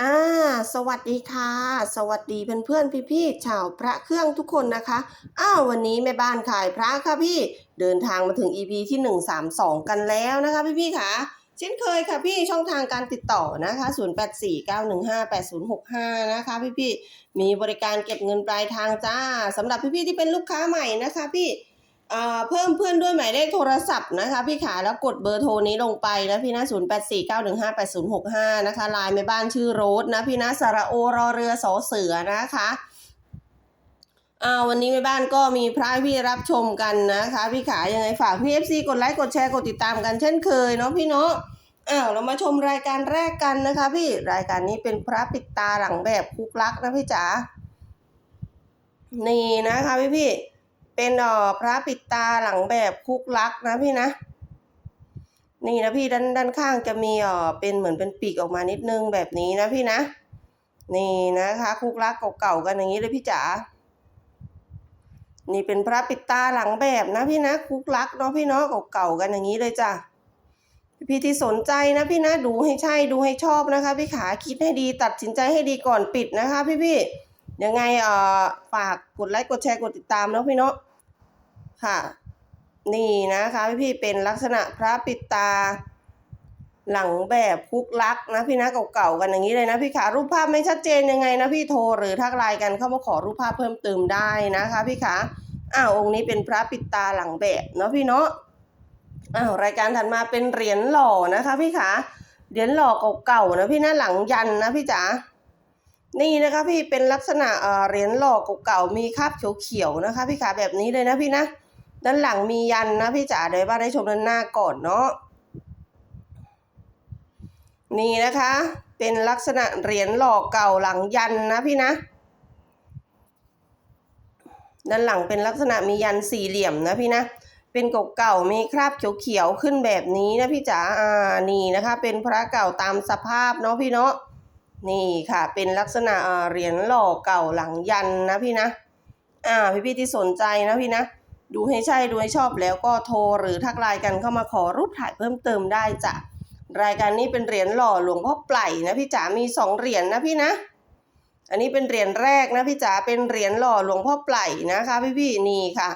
อ่าสวัสดีค่ะ สวัสดีเพื่อนๆพี่ๆชาวพระเครื่องทุกคนนะคะอ้าววันนี้แม่บ้านขายพระค่ะพี่เดินทางมาถึง EP ที่ 132 กันแล้วนะคะพี่ๆค่ะเช่นเคยค่ะพี่ช่องทางการติดต่อนะคะ 0849158065 นะคะพี่ๆมีบริการเก็บเงินปลายทางจ้าสำหรับพี่ๆที่เป็นลูกค้าใหม่นะคะพี่ เพิ่มเพื่อนด้วยหมายเลขโทรศัพท์นะคะพี่ขาแล้วกดเบอร์โทรนี้ลงไปนะพี่นะ0 8 4 9 1 5 8 0 6 5นะคะไลน์แม่บ้านชื่อโรสนะพี่นะสระโอรอเรือสอเสือนะคะอาวันนี้แม่บ้านก็มีพระพี่รับชมกันนะคะ พี่ขายังไงฝากพี่เอฟซีกดไลค์กดแชร์กดติดตามกันเช่นเคยเนาะพี่เนาะอ้าวเรามาชมรายการแรกกันนะคะ พี่รายการนี้เป็นพระปิดตาหลังแบบคุกลักนะพี่จ๋านี่นะคะพี่พี่ เป็นออพระปิดตาหลังแบบคุกลักนะพี่นะ นี่นะพี่ด้านด้านข้างจะมีอ่อเป็นเหมือนเป็นปีกออกมานิดนึงแบบนี้นะพี่นะ นี่นะคะ คุกลักเก่าๆกันอย่างนี้เลยพี่จ๋านี่เป็นพระปิดตาหลังแบบนะพี่นะคุกลักเนาะพี่เนาะเก่าๆกันอย่างนี้เลยจ้ะพี่ที่สนใจนะพี่นะดูให้ใช่ดูให้ชอบนะคะ พี่ขาคิดให้ดีตัดสินใจให้ดีก่อนปิดนะคะ พี่พี่ยังไงเอ่อฝากกดไลค์กดแชร์กดติดตามเนาะพี่เนาะ ค่ะ นี่นะคะพี่พี่เป็นลักษณะพระปิดตา หลังแบบคุกลักนะพี่นะเก่าๆกันอย่างนี้เลยนะพี่ขารูปภาพไม่ชัดเจนยังไงนะพี่โทรหรือทักไลน์กันเข้ามาขอรูปภาพเพิ่มเติมได้นะคะพี่ขาอ้าวองค์นี้เป็นพระปิดตาหลังแบบเนาะพี่เนาะอ้าวรายการถัดมาเป็นเหรียญหล่อนะคะพี่ขาเหรียญหล่อเก่าๆนะพี่นะหลังยันนะพี่จ๋านี่นะคะพี่เป็นลักษณะเอ่อเหรียญหล่อเก่าๆมีคราบเขียวๆนะคะ พี่ขาแบบนี้เลยนะพี่นะ ด้านหลังมียันนะพี่จ๋าเดี๋ยวบ้านได้ชมด้านหน้าก่อนเนาะนี่นะคะ เป็นลักษณะเหรียญหล่อเก่าหลังยันนะพี่นะด้านหลังเป็นลักษณะมียันสี่เหลี่ยมนะพี่นะ เป็นกเก่ามีคราบเขียวๆขึ้นแบบนี้นะพี่จ๋า อ่า นี่นะคะ เป็นพระเก่าตามสภาพเนาะพี่เนาะ นี่ค่ะ เป็นลักษณะเอ่อเหรียญหล่อเก่าหลังยันนะพี่นะ อ่า พี่ๆที่สนใจนะพี่นะ ดูให้ใช่ดูให้ชอบแล้วก็โทรหรือทักไลน์กันเข้ามาขอรูปถ่ายเพิ่มเติมได้จ้ะรายการนี้เป็นเหรียญหล่อหลวงพ่อไปล่นะพี่จ๋ามีสองเหรียญนะพี่นะ อันนี้เป็นเหรียญแรกนะพี่จ๋าเป็นเหรียญหล่อหลวงพ่อไปล่นะคะ พี่พี่ๆนี่ค่ะ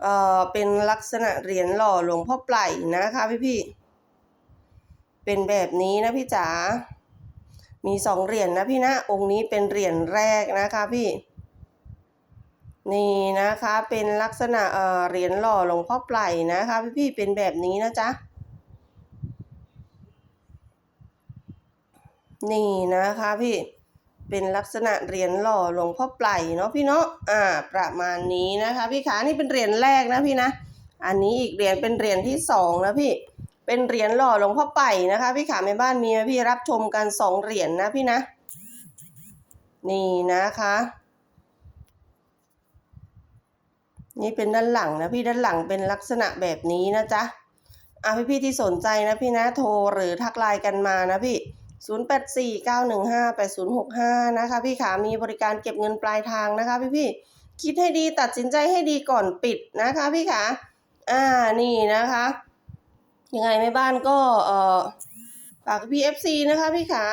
เอ่อเป็นลักษณะเหรียญหล่อหลวงพ่อไปล่นะคะพี่พี่ๆเป็นแบบนี้นะพี่จ๋ามีสองเหรียญนะพี่นะ องค์นี้เป็นเหรียญแรกนะคะพี่ นี่นะคะเป็นลักษณะเอ่อเหรียญหล่อหลวงพ่อไปล่นะคะ พี่ๆเป็นแบบนี้นะจ๊ะนี่นะคะพี่เป็นลักษณะเหรียญหล่อหลวงพ่อไปล่เนาะพี่เนาะอ่า ประมาณนี้นะคะ พี่ขานี่เป็นเหรียญแรกนะพี่นะอันนี้อีกเหรียญเป็นเหรียญที่สองนะพี่ เป็นเหรียญหล่อหลวงพ่อไป่นะคะ พี่ขาในบ้านมีไหมพี่รับชมกันสองเหรียญนะพี่นะ นี่นะคะ นี่เป็นด้านหลังนะพี่ด้านหลังเป็นลักษณะแบบนี้นะจ๊ะอะพี่พี่ๆที่สนใจนะพี่นะโทรหรือทักไลน์กันมานะพี่ 0849158065 นะคะ พี่ขามีบริการเก็บเงินปลายทางนะคะ พี่พี่ๆคิดให้ดีตัดสินใจให้ดีก่อนปิดนะคะพี่ขาอ่านี่นะคะยังไงแม่บ้านก็เอ่อฝากพี่ FC นะคะพี่ขา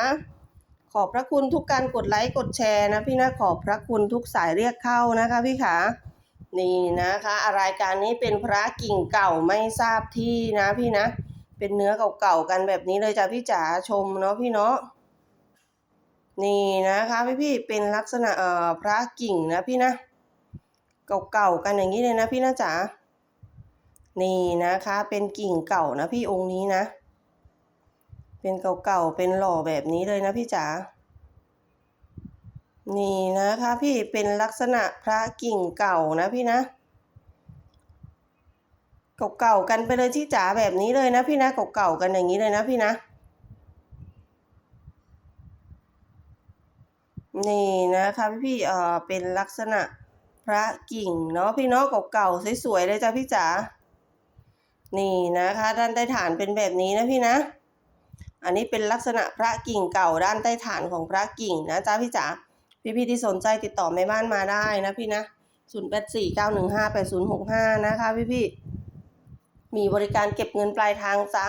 ขอบพระคุณทุกการกดไลค์กดแชร์นะพี่นะขอบพระคุณทุกสายเรียกเข้านะคะพี่ขา นี่นะคะรายการนี้เป็นพระกิ่งเก่าไม่ทราบที่นะพี่นะ เป็นเนื้อเก่าๆกันแบบนี้เลยจ้ะพี่จ๋าชมเนาะพี่เนาะนี่นะคะพี่พี่เป็นลักษณะเอ่อพระกิ่งนะพี่นะเก่าๆกันอย่างนี้เลยนะพี่นะจ๋านี่นะคะ เป็นกิ่งเก่านะพี่องค์นี้นะ เป็นเก่าๆเป็นหล่อแบบนี้เลยนะพี่จ๋า นี่นะคะพี่เป็นลักษณะพระกิ่งเก่านะพี่นะเก่าๆกันไปเลยที่จ๋าแบบนี้เลยนะพี่นะเก่าๆกันอย่างนี้เลยนะพี่นะนี่นะคะพี่พี่เอ่อเป็นลักษณะพระกิ่งเนาะพี่เนาะเก่าๆสวยๆเลยจ้ะพี่จ๋านี่นะคะด้านใต้ฐานเป็นแบบนี้นะพี่นะ อันนี้เป็นลักษณะพระกิ่งเก่าด้านใต้ฐานของพระกิ่งนะจ๊ะพี่จ๋า พี่ๆที่สนใจติดต่อแม่บ้านมาได้นะพี่นะ0 8 4 9 1 5 8 0 6 5นะคะพี่ๆมีบริการเก็บเงินปลายทางจ้า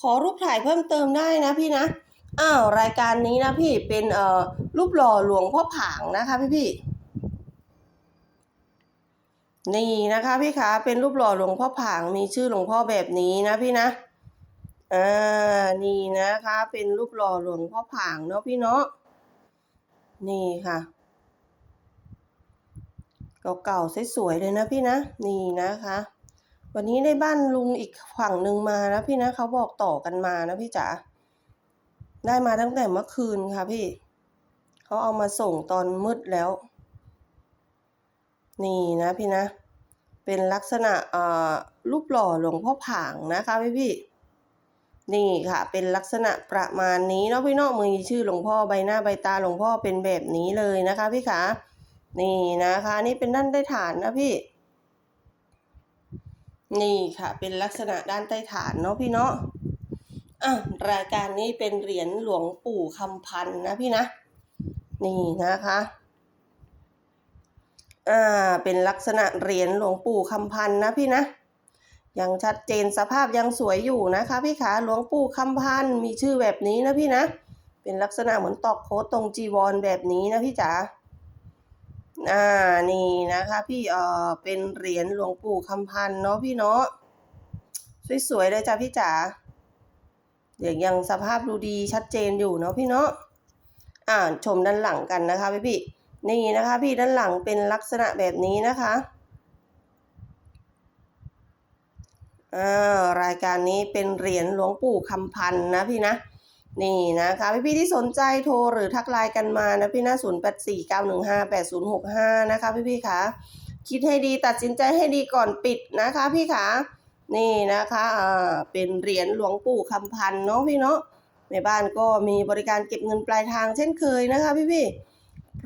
ขอรูปถ่ายเพิ่มเติมได้นะพี่นะอ้าวรายการนี้นะพี่เป็นเอ่อรูปหล่อหลวงพ่อผางนะคะพี่พี่นี่นะคะพี่ขาเป็นรูปหล่อหลวงพ่อผางมีชื่อหลวงพ่อแบบนี้นะพี่นะอ่านี่นะคะ เป็นรูปหล่อหลวงพ่อผางเนาะพี่เนาะ นี่ค่ะ เก่าๆสวยๆเลยนะพี่นะ นี่นะคะ วันนี้ได้บ้านลุงอีกฝั่งหนึ่งมานะพี่นะเขาบอกต่อกันมานะพี่จ๋าได้มาตั้งแต่เมื่อคืนค่ะพี่เขาเอามาส่งตอนมืดแล้ว นี่นะพี่นะ เป็นลักษณะเอ่อรูปหล่อหลวงพ่อผางนะคะพี่พี่ นี่ค่ะ เป็นลักษณะประมาณนี้เนาะพี่เนาะมือชื่อหลวงพ่อใบหน้าใบตาหลวงพ่อเป็นแบบนี้เลยนะคะ พี่ขานี่นะคะนี่เป็นด้านใต้ฐานนะพี่ นี่ค่ะ เป็นลักษณะด้านใต้ฐานเนาะพี่เนาะอะรายการนี้เป็นเหรียญหลวงปู่คำพันนะพี่นะ นี่นะคะอ่าเป็นลักษณะเหรียญหลวงปู่คำพันนะพี่นะ ยังชัดเจนสภาพยังสวยอยู่นะคะ พี่ขาหลวงปู่คำพันมีชื่อแบบนี้นะพี่นะ เป็นลักษณะเหมือนตอกโคตรงจีวรแบบนี้นะพี่จ๋าอ่านี่นะคะพี่เออเป็นเหรียญหลวงปู่คำพันเนาะพี่เนาะสวยๆเลยจ้ะพี่จ๋าเดี๋ยวยังสภาพดูดีชัดเจนอยู่เนาะพี่เนาะอ่าชมด้านหลังกันนะคะพี่พี่นี่นะคะ พี่ด้านหลังเป็นลักษณะแบบนี้นะคะ อ่า รายการนี้เป็นเหรียญหลวงปู่คำพันธ์นะพี่นะ นี่นะคะพี่พี่ที่สนใจโทรหรือทักไลน์กันมานะพี่นะศูนย์แปดสี่เก้าหนึ่งห้าแปดศูนย์หกห้านะคะพี่พี่คะคิดให้ดีตัดสินใจให้ดีก่อนปิดนะคะพี่คะนี่นะคะอ่าเป็นเหรียญหลวงปู่คำพันธ์เนาะพี่เนาะในบ้านก็มีบริการเก็บเงินปลายทางเช่นเคยนะคะพี่พี่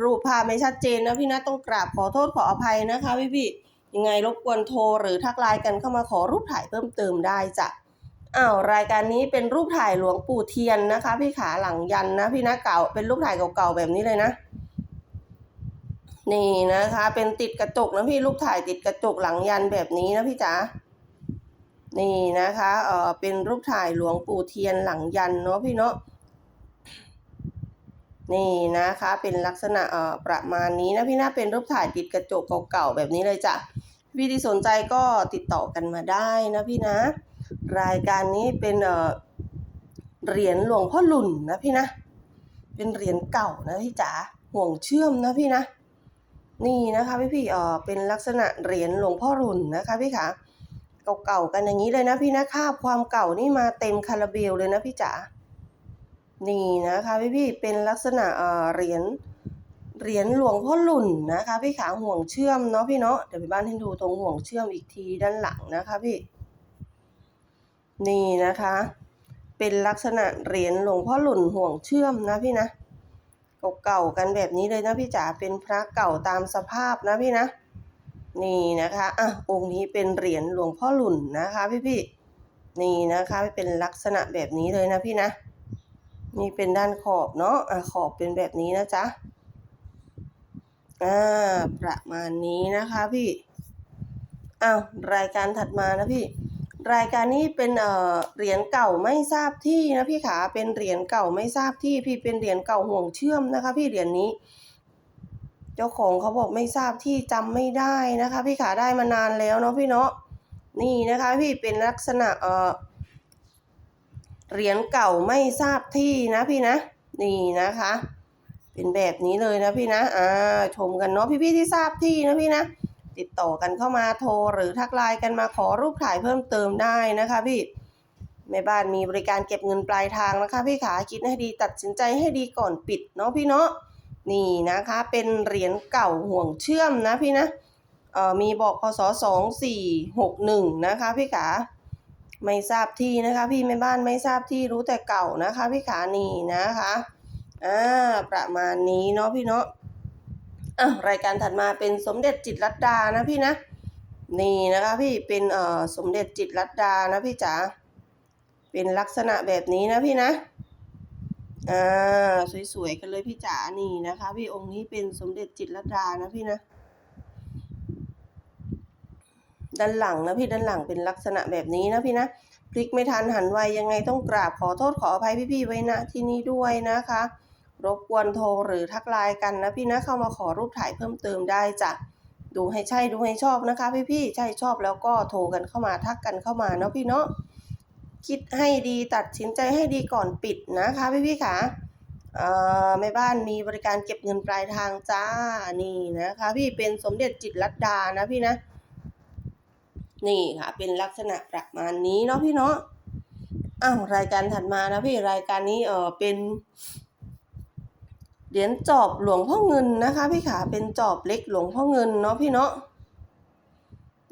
รูปภาพไม่ชัดเจนนะพี่นะต้องกราบขอโทษขออภัยนะคะพี่พี่ ยังไงรบกวนโทรหรือทักไลน์กันเข้ามาขอรูปถ่ายเพิ่มเติมได้จ้ะอ้าวรายการนี้เป็นรูปถ่ายหลวงปู่เทียนนะคะ พี่ขาหลังยันนะพี่นะเก่าเป็นรูปถ่ายเก่าๆแบบนี้เลยนะ นี่นะคะ เป็นติดกระจกนะพี่รูปถ่ายติดกระจกหลังยันแบบนี้นะพี่จ๋านี่นะคะเออเป็นรูปถ่ายหลวงปู่เทียนหลังยันเนาะพี่เนาะ นี่นะคะเป็นลักษณะเอ่อประมาณนี้นะพี่นะเป็นรูปถ่ายติดกระจกเก่าๆแบบนี้เลยจ้ะพี่ที่สนใจก็ติดต่อกันมาได้นะพี่นะ รายการนี้เป็นเอ่อเหรียญหลวงพ่อหลุ่นนะพี่นะ เป็นเหรียญเก่านะพี่จ๋าห่วงเชื่อมนะพี่นะ นี่นะคะพี่พี่เออเป็นลักษณะเหรียญหลวงพ่อหลุ่นนะคะพี่ขาเก่าๆกันอย่างนี้เลยนะพี่นะคาบความเก่านี่มาเต็มคาราเบลเลยนะพี่จ๋า นี่นะคะพี่พี่เป็นลักษณะเหรียญเหรียญหลวงพ่อหลุ่นนะคะพี่ขาห่วงเชื่อมเนาะพี่เนาะเดี๋ยวไปบ้านให้ดูตรงห่วงเชื่อมอีกทีด้านหลังนะคะพี่ นี่นะคะ เป็นลักษณะเหรียญหลวงพ่อหลุ่นห่วงเชื่อมนะพี่นะเก่าๆกันแบบนี้เลยนะพี่จ๋าเป็นพระเก่าตามสภาพนะพี่นะนี่นะคะอะองค์นี้เป็นเหรียญหลวงพ่อหลุ่นนะคะพี่พี่นี่นะคะเป็นลักษณะแบบนี้เลยนะพี่นะ นี่เป็นด้านขอบเนาะอะขอบเป็นแบบนี้นะจ๊ะอ่าประมาณนี้นะคะพี่อ้าวรายการถัดมานะพี่รายการนี้เป็นเอ่อเหรียญเก่าไม่ทราบที่นะพี่ขาเป็นเหรียญเก่าไม่ทราบที่พี่เป็นเหรียญเก่าห่วงเชื่อมนะคะ พี่เหรียญนี้ เจ้าของเขาบอกไม่ทราบที่จำไม่ได้นะคะ พี่ขาได้มานานแล้วเนาะพี่เนาะนี่นะคะ พี่เป็นลักษณะเอ่อ เหรียญเก่าไม่ทราบที่นะพี่นะ นี่นะคะ เป็นแบบนี้เลยนะพี่นะอ่าชมกันเนาะพี่ๆที่ทราบที่นะพี่นะติดต่อกันเข้ามาโทรหรือทักไลน์กันมาขอรูปถ่ายเพิ่มเติมได้นะคะพี่แม่บ้านมีบริการเก็บเงินปลายทางนะคะ พี่ขาคิดให้ดีตัดสินใจให้ดีก่อนปิดเนาะพี่เนาะนี่นะคะ เป็นเหรียญเก่าห่วงเชื่อมนะพี่นะเอ่อมีบอกพศสองสี่หกหนึ่งนะคะพี่ขา ไม่ทราบที่นะคะ พี่แม่บ้านไม่ทราบที่รู้แต่เก่านะคะ พี่ขานีนะคะอ่าประมาณนี้เนาะพี่เนาะอะรายการถัดมาเป็นสมเด็จจิตรลัดดานะพี่นะนี่นะคะพี่เป็นเอ่อสมเด็จจิตรลัดดานะพี่จ๋าเป็นลักษณะแบบนี้นะพี่นะอ่าสวยๆกันเลยพี่จ๋านี่นะคะ พี่องค์นี้เป็นสมเด็จจิตรลัดดานะพี่นะ ด้านหลังนะพี่ด้านหลังเป็นลักษณะแบบนี้นะพี่นะพลิกไม่ทันหันไวยังไงต้องกราบขอโทษขออภัยพี่ๆไว้ณที่นี้ด้วยนะคะ รบกวนโทรหรือทักไลน์กันนะพี่นะเข้ามาขอรูปถ่ายเพิ่มเติมได้จ้ะดูให้ใช่ดูให้ชอบนะคะ พี่ๆใช่ชอบแล้วก็โทรกันเข้ามาทักกันเข้ามาเนาะพี่เนาะคิดให้ดีตัดสินใจให้ดีก่อนปิดนะคะพี่ๆค่ะเอ่อแม่บ้านมีบริการเก็บเงินปลายทางจ้านี่นะคะ พี่เป็นสมเด็จจิตรลัดดานะพี่นะ นี่ค่ะ เป็นลักษณะประมาณนี้เนาะพี่เนาะอ้าวรายการถัดมานะพี่รายการนี้เออเป็นเหรียญจอบหลวงพ่อเงินนะคะ พี่ขาเป็นจอบเล็กหลวงพ่อเงินเนาะพี่เนาะ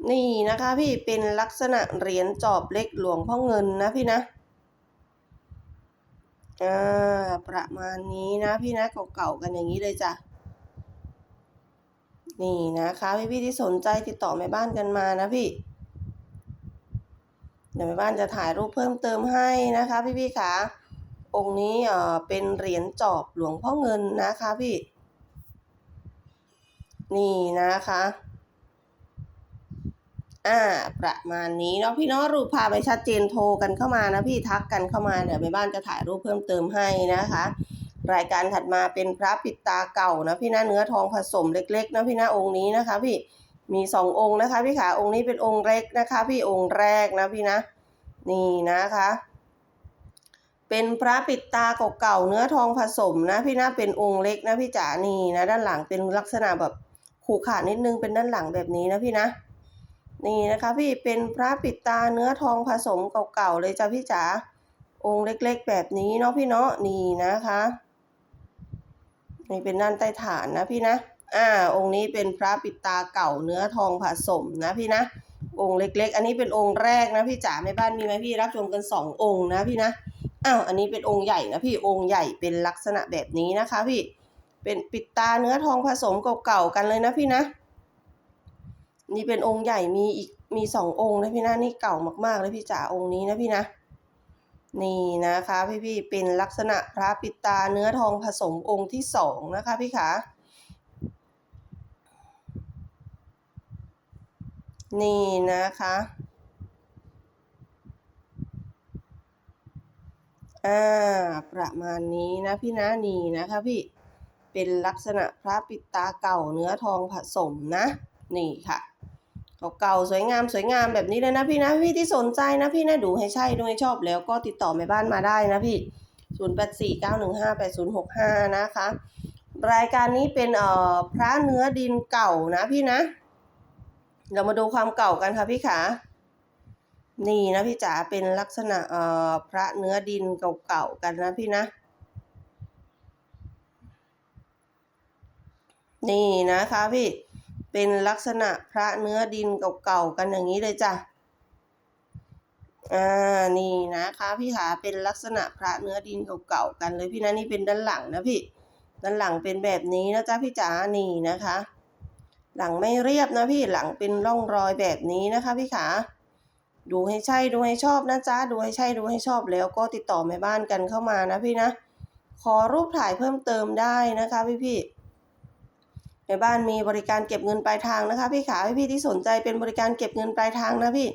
นี่นะคะ พี่เป็นลักษณะเหรียญจอบเล็กหลวงพ่อเงินนะพี่นะอ่าประมาณนี้นะพี่นะเก่าๆกันอย่างนี้เลยจ้ะนี่นะคะพี่ๆที่สนใจติดต่อแม่บ้านกันมานะพี่ เดี๋ยวแม่บ้านจะถ่ายรูปเพิ่มเติมให้นะคะ พี่พี่ๆคะองค์นี้เอ่อเป็นเหรียญจอบหลวงพ่อเงินนะคะพี่ นี่นะคะอ่าประมาณนี้เนาะพี่เนาะรูปภาพไม่ชัดเจนโทรกันเข้ามานะพี่ทักกันเข้ามาเดี๋ยวแม่บ้านจะถ่ายรูปเพิ่มเติมให้นะคะ รายการถัดมาเป็นพระปิดตาเก่านะพี่นะเนื้อทองผสมเล็กๆนะพี่นะองค์นี้นะคะพี่ มีสององค์นะคะพี่ขาองค์นี้เป็นองค์เล็กนะคะ พี่องค์แรกนะพี่นะ นี่นะคะ เป็นพระปิดตาเก่าๆเนื้อทองผสมนะ พี่นะเป็นองค์เล็กนะพี่จ๋านี่นะด้านหลังเป็นลักษณะแบบขูขาดนิดนึงเป็นด้านหลังแบบนี้นะพี่นะ นี่นะคะ พี่เป็นพระปิดตาเนื้อทองผสมเก่าๆเลยจ้ะพี่จ๋าองค์เล็กๆ แบบนี้เนาะพี่เนาะนี่นะคะ นี่เป็นด้านใต้ฐานนะพี่นะ อ่าองค์นี้เป็นพระปิดตาเก่าเนื้อทองผสมนะพี่นะ องค์เล็ก ๆ อันนี้เป็นองค์แรกนะพี่จ๋าในบ้านมีไหมพี่รับชมกันสององค์นะพี่นะอ้าวอันนี้เป็นองค์ใหญ่นะพี่องค์ใหญ่เป็นลักษณะแบบนี้นะคะพี่เป็นปิดตาเนื้อทองผสมเก่าๆกันเลยนะพี่นะ นี่เป็นองค์ใหญ่มีอีกมีสององค์นะพี่นะนี่เก่ามากๆเลยพี่จ๋าองค์นี้นะพี่นะ นี่นะคะพี่ๆเป็นลักษณะพระปิดตาเนื้อทองผสมองค์ที่สองนะคะพี่ขา นี่นะคะ อ่า ประมาณนี้นะพี่นะนี่นะคะพี่ เป็นลักษณะพระปิดตาเก่าเนื้อทองผสมนะ นี่ค่ะเก่าๆสวยงามสวยงามแบบนี้เลยนะพี่นะพี่ที่สนใจนะพี่นะดูให้ใช่ดูให้ชอบแล้วก็ติดต่อแม่บ้านมาได้นะพี่ 0 8 4 9 1 5 8 0 6 5 นะคะ รายการนี้เป็นเอ่อพระเนื้อดินเก่านะพี่นะ เรามาดูความเก่ากันค่ะพี่ขานี่นะพี่จ๋าเป็นลักษณะเอ่อพระเนื้อดินเก่าๆกันนะพี่นะ นี่นะคะพี่เป็นลักษณะพระเนื้อดินเก่าๆกันอย่างนี้เลยจ้ะอ่านี่นะคะพี่ขาเป็นลักษณะพระเนื้อดินเก่าๆกันเลยพี่นะนี่เป็นด้านหลังนะพี่ ด้านหลังเป็นแบบนี้นะจ๊ะพี่จ๋านี่นะคะ หลังไม่เรียบนะพี่หลังเป็นร่องรอยแบบนี้นะคะพี่ขาดูให้ใช่ดูให้ชอบนะจ๊ะดูให้ใช่ดูให้ชอบแล้วก็ติดต่อแม่บ้านกันเข้ามานะพี่นะ ขอรูปถ่ายเพิ่มเติมได้นะคะพี่พี่แม่บ้านมีบริการเก็บเงินปลายทางนะคะ พี่ขาพี่พี่ที่สนใจเป็นบริการเก็บเงินปลายทางนะพี่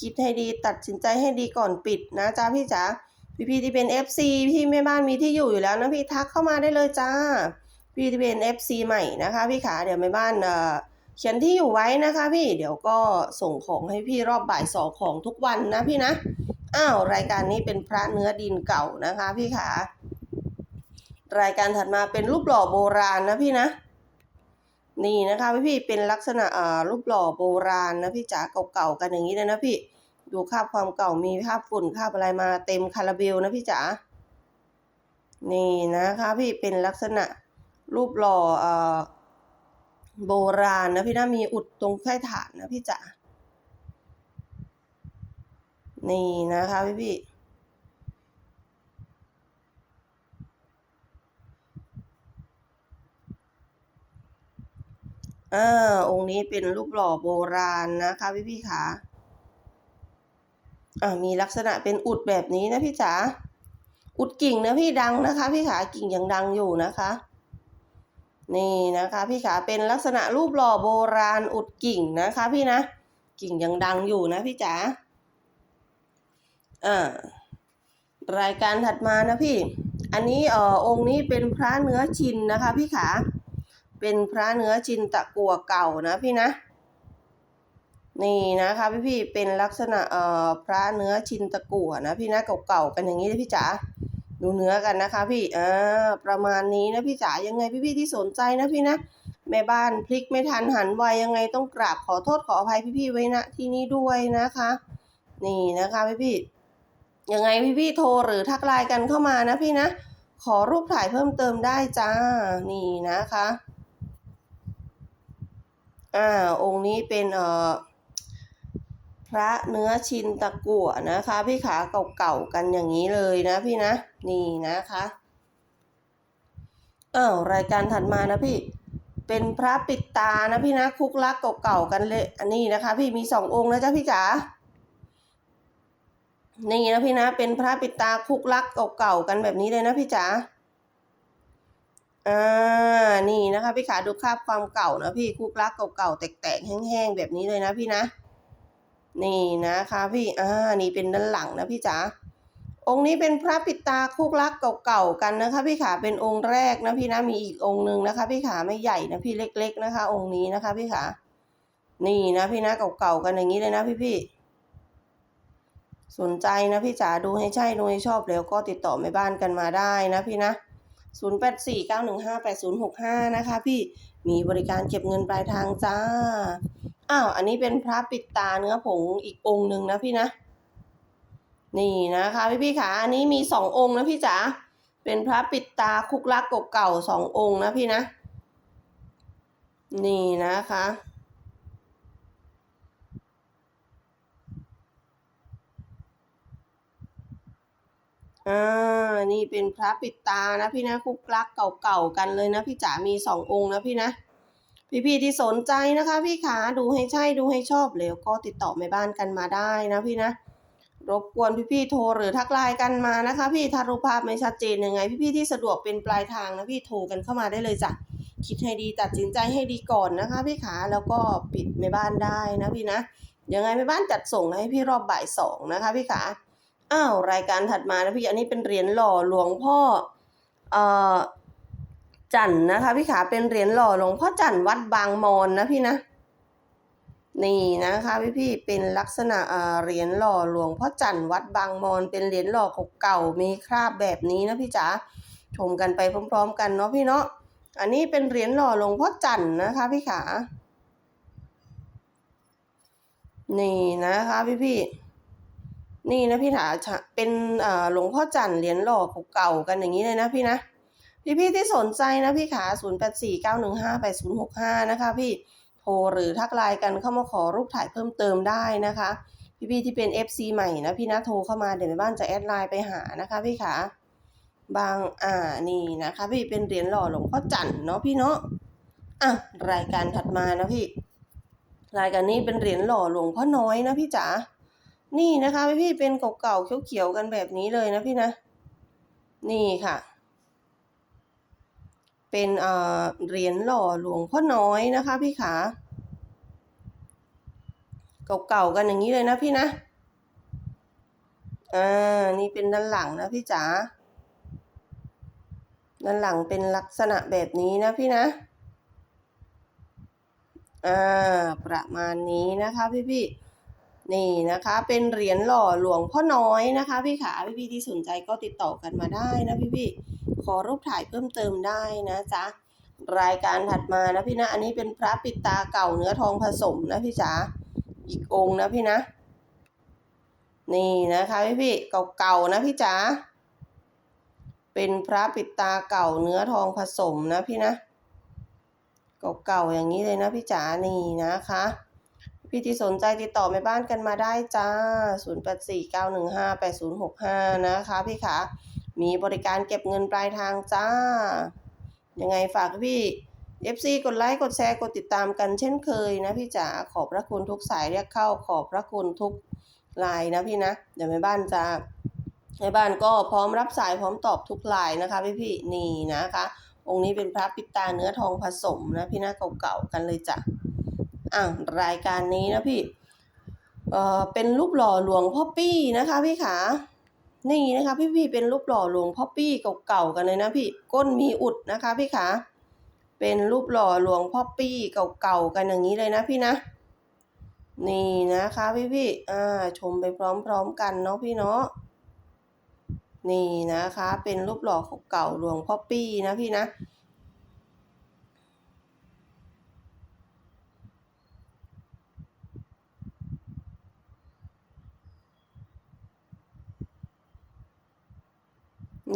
คิดให้ดีตัดสินใจให้ดีก่อนปิดนะจ๊ะพี่จ๋าพี่พี่ที่เป็น FC พี่แม่บ้านมีที่อยู่อยู่แล้วนะพี่ทักเข้ามาได้เลยจ้า พี่ที่เป็น FC ใหม่นะคะ พี่ขาเดี๋ยวแม่บ้านเอ่อเขียนที่อยู่ไว้นะคะพี่เดี๋ยวก็ส่งของให้พี่รอบบ่ายสองของทุกวันนะพี่นะอ้าวรายการนี้เป็นพระเนื้อดินเก่านะคะ พี่ขารายการถัดมาเป็นรูปหล่อโบราณนะพี่นะ นี่นะคะพี่พี่เป็นลักษณะอ่ารูปหล่อโบราณนะพี่จ๋าเก่าๆกันอย่างนี้เลยนะพี่ดูคาบความเก่ามีคาบฝุ่นคาบอะไรมาเต็มคาราเบลนะพี่จ๋านี่นะคะพี่เป็นลักษณะ รูปหล่อเอ่อโบราณนะพี่นะมีอุดตรงใต้ฐานนะพี่จ๋านี่นะคะพี่พี่อ่าองค์นี้เป็นรูปหล่อโบราณนะคะพี่พี่ขาอ่ามีลักษณะเป็นอุดแบบนี้นะพี่จ๋าอุดกิ่งนะพี่ดังนะคะ พี่ขากิ่งยังดังอยู่นะคะ นี่นะคะพี่ขาเป็นลักษณะรูปหล่อโบราณอุดกิ่งนะคะพี่นะ กิ่งยังดังอยู่นะพี่จ๋าอ่ารายการถัดมานะพี่ อันนี้เอ่อองค์นี้เป็นพระเนื้อชินนะคะพี่ขาเป็นพระเนื้อชินตะกัวเก่านะพี่นะ นี่นะคะพี่พี่เป็นลักษณะเอ่อพระเนื้อชินตะกัวนะพี่นะเก่าๆกันอย่างนี้เลยพี่จ๋า ดูเนื้อกันนะคะพี่อ่าประมาณนี้นะพี่จ๋ายังไงพี่พี่ๆที่สนใจนะพี่นะแม่บ้านพลิกไม่ทันหันไวยังไงต้องกราบขอโทษขออภัยพี่พี่ๆไว้ณที่นี้ด้วยนะคะ นี่นะคะพี่พี่ๆยังไงพี่พี่ๆโทรหรือทักไลน์กันเข้ามานะพี่นะ ขอรูปถ่ายเพิ่มเติมได้จ้านี่นะคะอ่าองค์นี้เป็นเอ่อพระเนื้อชินตะกั่วนะคะ พี่ขาเก่าๆกันอย่างนี้เลยนะพี่นะ นี่นะคะอ้าวรายการถัดมานะพี่ เป็นพระปิดตานะพี่นะคุกลักเก่าๆกันเลยอันนี้นะคะ พี่มีสององค์นะจ๊ะพี่จ๋านี่นะพี่นะ เป็นพระปิดตาคุกลักเก่าๆกันแบบนี้เลยนะพี่จ๋าอ่านี่นะคะ พี่ขาดูคราบความเก่านะพี่คุกลักเก่าๆแตกๆแห้งๆแบบนี้เลยนะพี่นะ นี่นะคะ พี่อ่านี่เป็นด้านหลังนะพี่จ๋า องค์นี้เป็นพระปิตาคุกลักเก่าๆกันนะคะ พี่ขาเป็นองค์แรกนะพี่นะมีอีกองค์หนึ่งนะคะ พี่ขาไม่ใหญ่นะพี่เล็ก ๆ นะคะ องค์นี้นะคะ พี่ขานี่นะพี่นะเก่าๆกันอย่างนี้เลยนะพี่ๆสนใจนะพี่จ๋าดูให้ใช่ดูให้ชอบแล้วก็ติดต่อแม่บ้านกันมาได้นะพี่นะศูนย์แปดสี่เก้าหนึ่งห้าแปดศูนย์หกห้านะคะ พี่มีบริการเก็บเงินปลายทางจ้า อ้าว อันนี้เป็นพระปิดตาเนื้อผงอีกองค์หนึ่งนะพี่นะ นี่นะคะพี่พี่ขาอันนี้มีสององค์นะพี่จ๋าเป็นพระปิดตาคุกลักเก่าๆสององค์นะพี่นะ นี่นะคะอ่านี่เป็นพระปิดตานะพี่นะคุกลักเก่าๆกันเลยนะพี่จ๋ามีสององค์นะพี่นะพี่ๆที่สนใจนะคะ พี่ขาดูให้ใช่ดูให้ชอบแล้วก็ติดต่อแม่บ้านกันมาได้นะพี่นะ รบกวนพี่ๆโทรหรือทักไลน์กันมานะคะ พี่ถ้ารูปภาพไม่ชัดเจนยังไง พี่ๆที่สะดวกเป็นปลายทางนะพี่โทรกันเข้ามาได้เลยจ้ะคิดให้ดีตัดสินใจให้ดีก่อนนะคะ พี่ขาแล้วก็ปิดแม่บ้านได้นะพี่นะยังไงแม่บ้านจัดส่งให้พี่รอบบ่ายสองนะคะ พี่ขาอ้าวรายการถัดมานะพี่อันนี้เป็นเหรียญหล่อหลวงพ่อเอ่อจันนะคะ พี่ขาเป็นเหรียญหล่อหลวงพ่อจันวัดบางมอนนะพี่นะ นี่นะคะพี่พี่เป็นลักษณะเหรียญหล่อหลวงพ่อจันทร์วัดบางมอนเป็นเหรียญหล่อเก่าๆมีคราบแบบนี้นะพี่จ๋าชมกันไปพร้อม ๆ กันเนาะพี่เนาะอันนี้เป็นเหรียญหล่อหลวงพ่อจันทร์นะคะพี่ขานี่นะคะพี่พี่นี่นะพี่ถาเป็นเอ่อหลวงพ่อจันทร์เหรียญหล่อเก่าๆกันอย่างนี้เลยนะพี่นะพี่ๆที่สนใจนะพี่ขา 0 8 4 9 1 5 8 0 6 5 นะคะพี่ หรือทักไลน์กันเข้ามาขอรูปถ่ายเพิ่มเติมได้นะคะ พี่ๆที่เป็น FC ใหม่นะพี่นะโทรเข้ามาเดี๋ยวแม่บ้านจะแอดไลน์ไปหานะคะพี่ขาบางอ่านี่นะคะ พี่เป็นเหรียญหล่อหลวงพ่อจันทร์เนาะพี่เนาะอะรายการถัดมานะพี่ รายการนี้เป็นเหรียญหล่อหลวงพ่อน้อยนะพี่จ๋านี่นะคะพี่เป็นเก่าๆเขียวๆกันแบบนี้เลยนะพี่นะ นี่ค่ะ เป็นเอ่อเหรียญหล่อหลวงพ่อน้อยนะคะพี่ขาเก่าๆกันอย่างนี้เลยนะพี่นะ อ่า นี่เป็นด้านหลังนะพี่จ๋า ด้านหลังเป็นลักษณะแบบนี้นะพี่นะ อ่า ประมาณนี้นะคะพี่ๆนี่นะคะ เป็นเหรียญหล่อหลวงพ่อน้อยนะคะ พี่ขาพี่ๆที่สนใจก็ติดต่อกันมาได้นะพี่ๆ ขอรูปถ่ายเพิ่มเติมได้นะจ๊ะรายการถัดมานะพี่นะ อันนี้เป็นพระปิดตาเก่าเนื้อทองผสมนะพี่จ๋าอีกองค์นะพี่นะ นี่นะคะพี่พี่ๆเก่าๆนะพี่จ๋าเป็นพระปิดตาเก่าเนื้อทองผสมนะพี่นะเก่าๆอย่างนี้เลยนะพี่จ๋านี่นะคะ พี่ที่สนใจติดต่อแม่บ้านกันมาได้จ้า 0849158065 นะคะพี่ขา มีบริการเก็บเงินปลายทางจ้า ยังไงฝากพี่ FC กดไลค์ กดแชร์ กดติดตามกันเช่นเคยนะพี่จ๋าขอบพระคุณทุกสายเรียกเข้าขอบพระคุณทุกไลน์นะพี่นะ เดี๋ยวแม่บ้านจะแม่บ้านก็พร้อมรับสายพร้อมตอบทุกไลน์นะคะพี่พี่นี่นะคะ องค์นี้เป็นพระปิตาเนื้อทองผสมนะพี่นะเก่าๆกันเลยจ้ะอะรายการนี้นะพี่เอ่อเป็นรูปหล่อหลวงพ่อปี้นะคะพี่ขา นี่นะคะพี่พี่เป็นรูปหล่อหลวงพ่อปี้เก่าๆกันเลยนะพี่ก้นมีอุดนะคะพี่ขาเป็นรูปหล่อหลวงพ่อปี้เก่าๆกันอย่างนี้เลยนะพี่นะนี่นะคะพี่พี่อ่าชมไปพร้อมๆกันเนาะพี่เนาะนี่นะคะ เป็นรูปหล่อเก่าหลวงพ่อปี้นะพี่นะ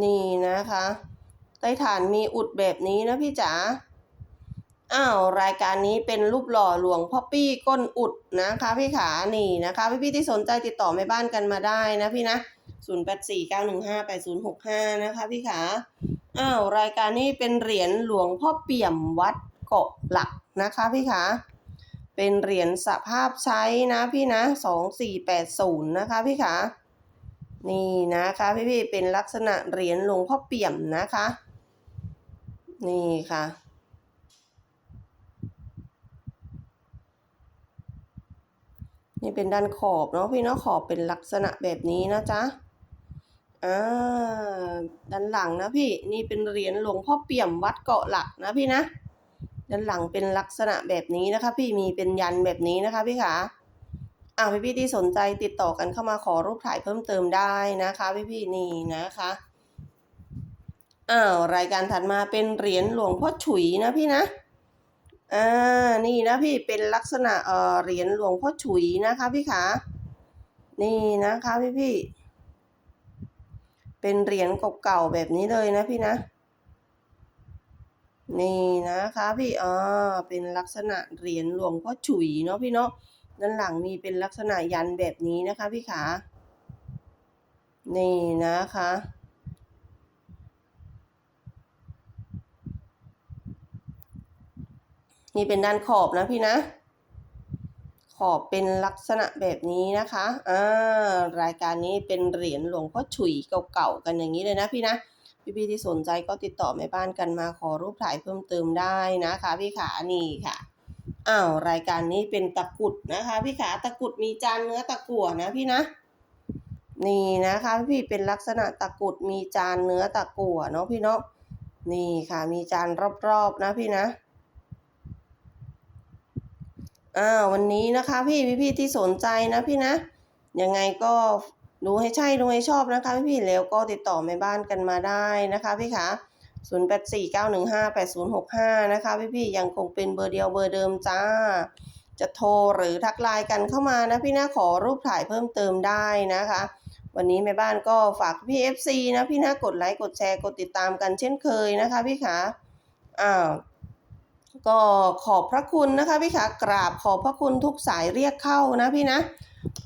นี่นะคะ ใต้ฐานมีอุดแบบนี้นะพี่จ๋าอ้าวรายการนี้เป็นรูปหล่อหลวงพ่อปี้ก้นอุดนะคะพี่ขานี่นะคะพี่พี่ที่สนใจติดต่อแม่บ้านกันมาได้นะพี่นะ0 8 4 9 1 5 8 0 6 5 นะคะพี่ขาอ้าวรายการนี้เป็นเหรียญหลวงพ่อเปี่ยมวัดเกาะหลักนะคะพี่ขาเป็นเหรียญสภาพใช้นะพี่นะ 2480 นะคะพี่ขา นี่นะคะพี่พี่ๆเป็นลักษณะเหรียญหลวงพ่อเปี่ยมนะคะ นี่ค่ะนี่เป็นด้านขอบเนาะพี่เนาะขอบเป็นลักษณะแบบนี้นะจ๊ะอ่าด้านหลังนะพี่นี่เป็นเหรียญหลวงพ่อเปี่ยมวัดเกาะหลักนะพี่นะด้านหลังเป็นลักษณะแบบนี้นะคะ พี่มีเป็นยันแบบนี้นะคะพี่ขา อ่าพี่พี่ๆที่สนใจติดต่อกันเข้ามาขอรูปถ่ายเพิ่มเติมได้นะคะพี่พี่ๆนี่นะคะอ้าวรายการถัดมาเป็นเหรียญหลวงพ่อฉุยนะพี่นะอ่านี่นะพี่เป็นลักษณะเอ่อเหรียญหลวงพ่อฉุยนะคะพี่ขานี่นะคะพี่พี่ๆเป็นเหรียญเก่าๆแบบนี้เลยนะพี่นะนี่นะคะพี่อ่าเป็นลักษณะเหรียญหลวงพ่อฉุยเนาะพี่เนาะ ด้านหลังมีเป็นลักษณะยันแบบนี้นะคะพี่ขา นี่นะคะ นี่เป็นด้านขอบนะพี่นะ ขอบเป็นลักษณะแบบนี้นะคะอ่ารายการนี้เป็นเหรียญหลวงพ่อฉุยเก่าๆกันอย่างนี้เลยนะพี่นะพี่ๆที่สนใจก็ติดต่อแม่บ้านกันมาขอรูปถ่ายเพิ่มเติมได้นะคะพี่ขานี่ค่ะ อ้าวรายการนี้เป็นตะกุดนะคะ พี่ขาตะกุดมีจานเนื้อตะกั่วนะพี่นะ นี่นะคะ พี่เป็นลักษณะตะกุดมีจานเนื้อตะกั่วเนาะพี่เนาะนี่ค่ะมีจานรอบๆนะพี่นะอ่าววันนี้นะคะพี่พี่ๆที่สนใจนะพี่นะยังไงก็ดูให้ใช่ดูให้ชอบนะคะพี่พี่ๆแล้วก็ติดต่อแม่บ้านกันมาได้นะคะพี่ขา 0 8 4 9 1 5 8 0 6 5 นะคะพี่ๆยังคงเป็นเบอร์เดียวเบอร์เดิมจ้า จะโทรหรือทักไลน์กันเข้ามานะพี่นะขอรูปถ่ายเพิ่มเติมได้นะคะ วันนี้แม่บ้านก็ฝากพี่ FC นะพี่นะกดไลค์กดแชร์กดติดตามกันเช่นเคยนะคะพี่ขาอ้าวก็ขอบพระคุณนะคะพี่ขากราบขอบพระคุณทุกสายเรียกเข้านะพี่นะ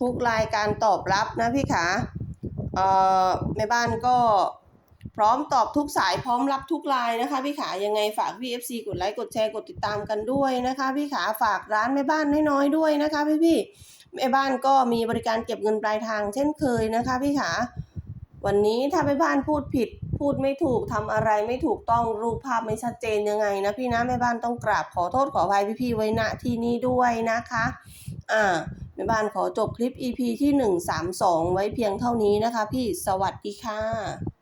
ทุกรายการตอบรับนะพี่ขาเอ่อแม่บ้านก็ พร้อมตอบทุกสายพร้อมรับทุกไลน์นะคะพี่ขายังไงฝากพี่ FC กดไลค์กดแชร์กดติดตามกันด้วยนะคะพี่ขาฝากร้านแม่บ้านน้อยๆด้วยนะคะพี่พี่แม่บ้านก็มีบริการเก็บเงินปลายทางเช่นเคยนะคะพี่ขาวันนี้ถ้าแม่บ้านพูดผิด พูดไม่ถูกทำอะไรไม่ถูกต้องรูปภาพไม่ชัดเจนยังไงนะพี่นะแม่บ้านต้องกราบขอโทษขออภัยพี่ๆไว้ณที่นี้ด้วยนะคะอ่าแม่บ้านขอจบคลิป EP ที่ 132 ไว้เพียงเท่านี้นะคะ พี่สวัสดีค่ะ